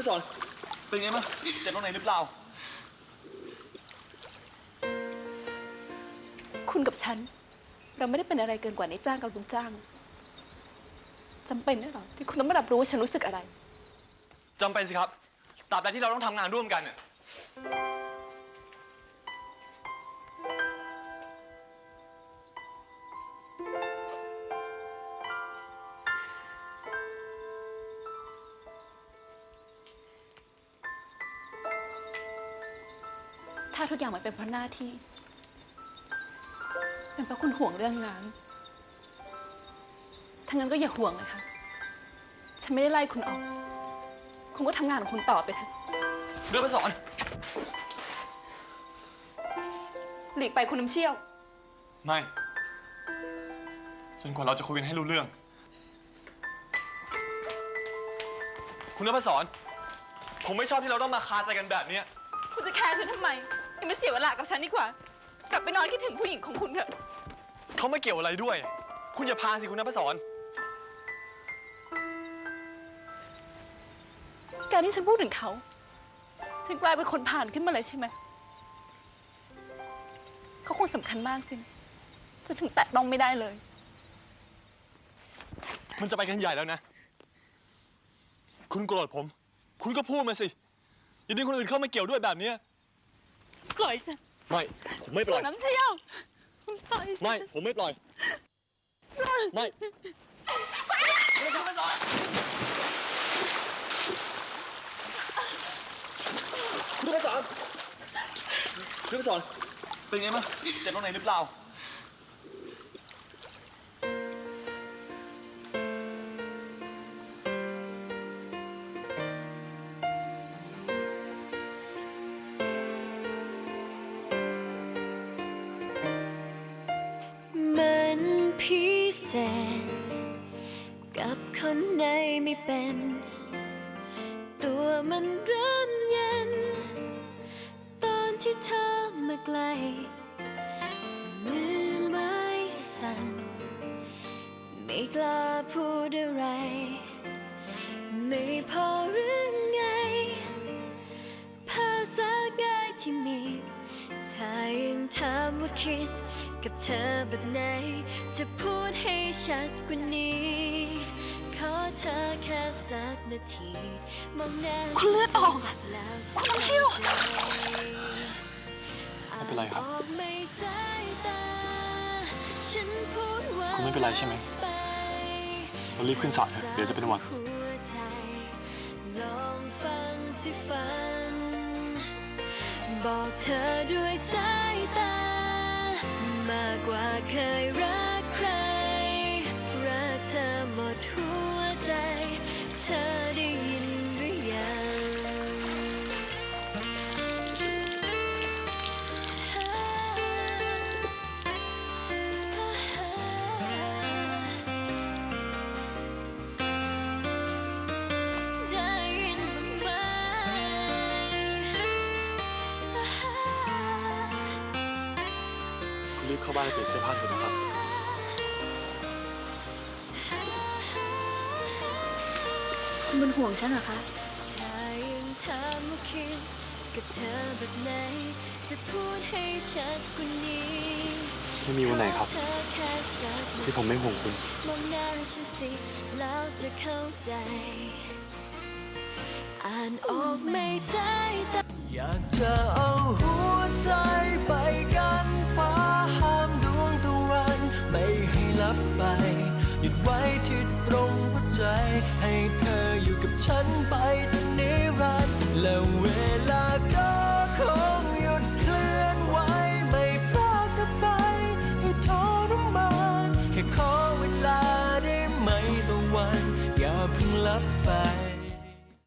พี่สอนเป็นไงบ้างเจ็บตรงไหนหรือเปล่า คุณกับฉัน เราไม่ได้เป็นอะไรเกินกว่าในจ้างกับลูกจ้างจำเป็นนะหรอที่คุณต้องมารับรู้ว่าฉันรู้สึกอะไร จำเป็นสิครับตราบใดที่เราต้องทำงานร่วมกันเนี่ย ถ้าทุกอย่างมันเป็นเพราะหน้าที่ เป็นเพราะคุณห่วงเรื่องงานถ้างั้นก็อย่าห่วงเลยค่ะ ฉันไม่ได้ไล่คุณออก คุณก็ทำงานของคุณต่อไปเถอะเรื่องพี่สอน หลีกไปคุณน้ำเชี่ยว ไม่จนกว่าเราจะคุยกันให้รู้เรื่อง คุณนพศรผมไม่ชอบที่เราต้องมาคาใจกันแบบเนี้ย คุณจะแคร์ฉันทำไม ยังไม่เสียเวลากับฉันดีกว่า กลับไปนอนคิดถึงผู้หญิงของคุณเถอะ เขาไม่เกี่ยวอะไรด้วย คุณอย่าพาสิคุณนพศรการที่ฉันพูดถึงเขาฉันกลายเป็นคนผ่านขึ้นมาเลยใช่ไหม เขาคงสำคัญมากสิจะถึงแตะต้องไม่ได้เลย มันจะไปกันใหญ่แล้วนะ คุณโกรธผม คุณก็พูดมาสิอย่าดึงคนอื่นเข้ามาเกี่ยวด้วยแบบเนี้ย ปล่อยฉันไม่ผมไม่ปล่อย น้ำเชี่ยวปล่อยฉัน ไม่ ผมไม่ปล่อย ไม่คุณนพศรคุณนพศรคุณนพศรเป็นไงบ้างเจ็บตรงไหนหรือเปล่า พิเศษ กับคนในไม่เป็น ตัวมันเริ่มเย็น ตอนที่เธอมาใกล มือไม้สั่น ไม่กล้าพูดอะไร ไม่พอหรือไง ภาษาง่ายที่มีถ้ายังถามว่าคิด กับเธอแบบไหน จะพูดให้ชัดกว่านี้ ขอเธอแค่สักนาที มองหน้าคุณเลือดออกอะแล้วจะคุณน้ำเชี่ยวข้าใจไม่เป็นไรครับอ่านออกไม่สายตาฉันพูดว่าคุณไม่เป็นไรใช่ไหมไปเรารีบขึ้นศาลเถอะเดี๋ยวจะเป็นหวัด หัวใจลองฟังสิฟัง บอกเธอด้วยสายตามากกว่า เคยรักใคร รีบเข้าบ้านไปเปลี่ยนเสื้อผ้าเถอะนะครับ คุณเป็นห่วงฉันเหรอคะ ถ้ายังถามว่าคิดกับเธอแบบไหน จะพูดให้ชัดกว่านี้ไม่มีวันไหนครับขอเธอแค่สักนาทีที่ผมไม่ห่วงคุณ มองหน้าฉันสิแล้วจะเข้าใจ อ่านออกไม่สายตา อยากจะเอาหัวใจ ให้เธออยู่กับฉันไปจน